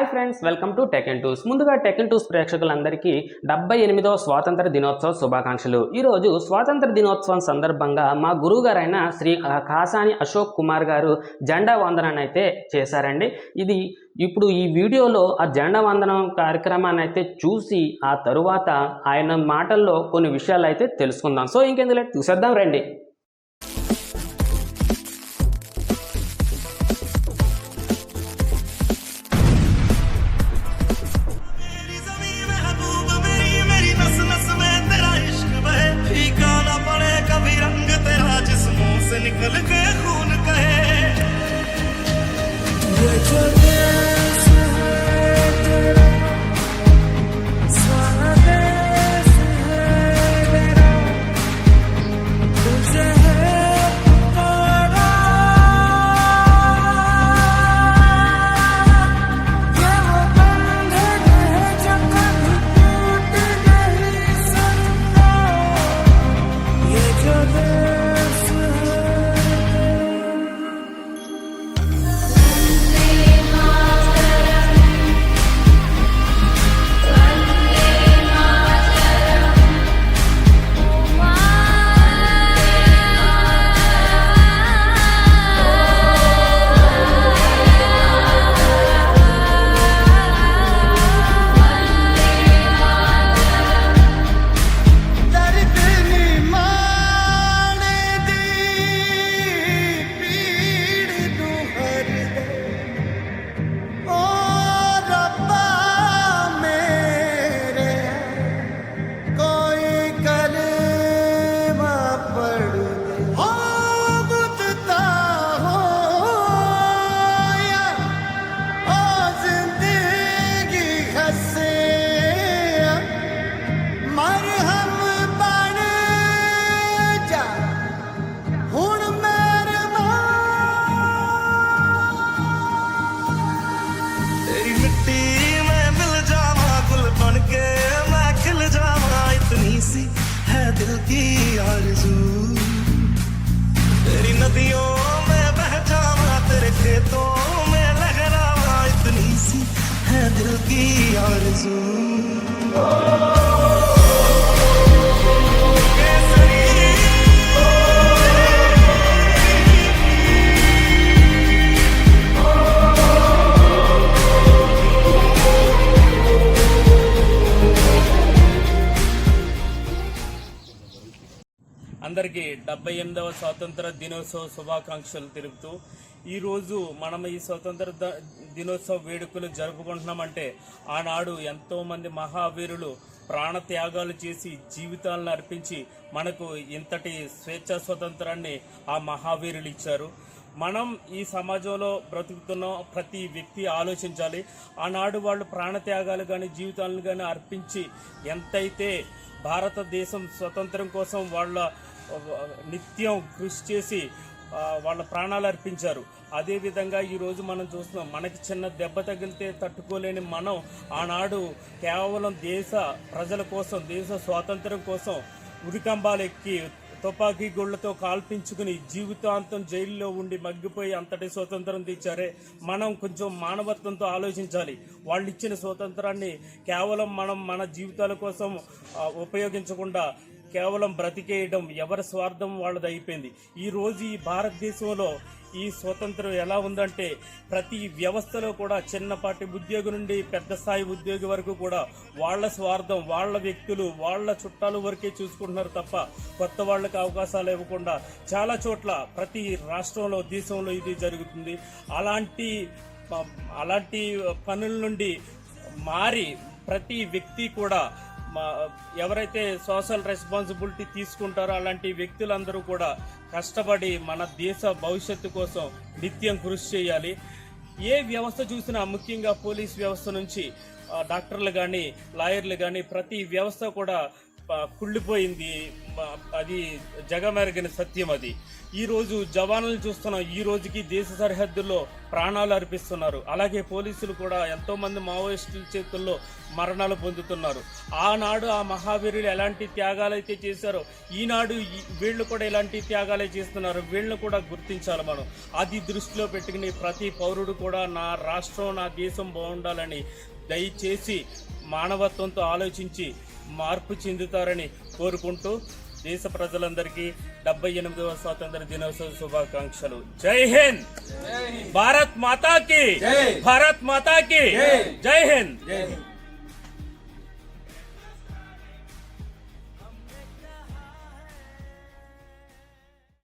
Hi friends welcome to tech and twos ముందుగా tech and twos ప్రేక్షకులందరికీ డెబ్బై ఎనిమిదవ స్వాతంత్ర దినోత్సవ శుభాకాంక్షలు. ఈరోజు స్వాతంత్ర దినోత్సవం సందర్భంగా మా గురువు గారైన శ్రీ కాసాని అశోక్ కుమార్ గారు జెండా వందనాన్ని అయితే చేశారండి. ఇది ఇప్పుడు ఈ వీడియోలో ఆ జెండా వందనం కార్యక్రమాన్ని అయితే చూసి ఆ తరువాత ఆయన మాటల్లో కొన్ని విషయాలు అయితే తెలుసుకుందాం. సో ఇంకెందులో చూసేద్దాం రండి. అందరికీ డెబ్బై ఎనిమిదవ స్వాతంత్ర దినోత్సవ శుభాకాంక్షలు తెలుపుతూ ఈరోజు మనం ఈ స్వతంత్ర ద- దినోత్సవ వేడుకలు జరుపుకుంటున్నామంటే ఆనాడు ఎంతోమంది మహావీరులు ప్రాణత్యాగాలు చేసి జీవితాలను అర్పించి మనకు ఇంతటి స్వేచ్ఛ స్వతంత్రాన్ని ఆ మహావీరులు ఇచ్చారు. మనం ఈ సమాజంలో బ్రతుకుతున్న ప్రతి వ్యక్తి ఆలోచించాలి. ఆనాడు వాళ్ళు ప్రాణత్యాగాలు కానీ జీవితాలను కానీ అర్పించి ఎంతైతే భారతదేశం స్వతంత్రం కోసం వాళ్ళ నిత్యం కృషి చేసి వాళ్ళ ప్రాణాలు అర్పించారు. అదేవిధంగా ఈరోజు మనం చూస్తున్నాం మనకి చిన్న దెబ్బ తగిలితే తట్టుకోలేని మనం ఆనాడు కేవలం దేశ ప్రజల కోసం దేశ స్వాతంత్రం కోసం ఉరికంబాలు ఎక్కి తుపాకీ గుళ్ళతో కాల్పించుకుని జీవితాంతం జైల్లో ఉండి మగ్గిపోయి అంతటి స్వతంత్రం తెచ్చారే మనం కొంచెం మానవత్వంతో ఆలోచించాలి. వాళ్ళు ఇచ్చిన స్వతంత్రాన్ని కేవలం మనం మన జీవితాల కోసం ఉపయోగించకుండా కేవలం బ్రతికేయడం ఎవరి స్వార్థం వాళ్ళది అయిపోయింది. ఈరోజు ఈ భారతదేశంలో ఈ స్వతంత్రం ఎలా ఉందంటే ప్రతి వ్యవస్థలో కూడా చిన్నపాటి ఉద్యోగి నుండి పెద్ద స్థాయి ఉద్యోగి వరకు కూడా వాళ్ళ స్వార్థం వాళ్ళ వ్యక్తులు వాళ్ళ చుట్టాలు వరకే చూసుకుంటున్నారు తప్ప కొత్త వాళ్ళకి అవకాశాలు ఇవ్వకుండా చాలా చోట్ల ప్రతి రాష్ట్రంలో దేశంలో ఇది జరుగుతుంది. అలాంటి అలాంటి పనుల నుండి మారి ప్రతి వ్యక్తి కూడా ఎవరైతే సోషల్ రెస్పాన్సిబిలిటీ తీసుకుంటారో అలాంటి వ్యక్తులందరూ కూడా కష్టపడి మన దేశ భవిష్యత్తు కోసం నిత్యం కృషి చేయాలి. ఏ వ్యవస్థ చూసినా ముఖ్యంగా పోలీస్ వ్యవస్థ నుంచి డాక్టర్లు కానీ లాయర్లు కానీ ప్రతి వ్యవస్థ కూడా కుళ్ళిపోయింది. అది జగమెరగిన సత్యం అది. ఈరోజు రోజు జవాన్లు చూస్తున్నాం ఈ రోజుకి దేశ సరిహద్దుల్లో ప్రాణాలు అర్పిస్తున్నారు. అలాగే పోలీసులు కూడా ఎంతోమంది మావోయిస్టుల చేతుల్లో మరణాలు పొందుతున్నారు. ఆనాడు ఆ మహావీరులు ఎలాంటి త్యాగాలు అయితే చేశారో ఈనాడు వీళ్ళు కూడా ఇలాంటి త్యాగాలే చేస్తున్నారు వీళ్ళని కూడా గుర్తించాలి మనం. అది దృష్టిలో పెట్టుకుని ప్రతి పౌరుడు కూడా నా రాష్ట్రం నా దేశం బాగుండాలని దయచేసి మానవత్వంతో ఆలోచించి మార్పు చెందుతారని కోరుకుంటూ దేశ ప్రజలందరికీ డెబ్బై ఎనిమిదవ స్వాతంత్ర దినోత్సవ శుభాకాంక్షలు. జై హింద్! భారత్ మాతాకి! భారత్ మాతాకి! జై హింద్.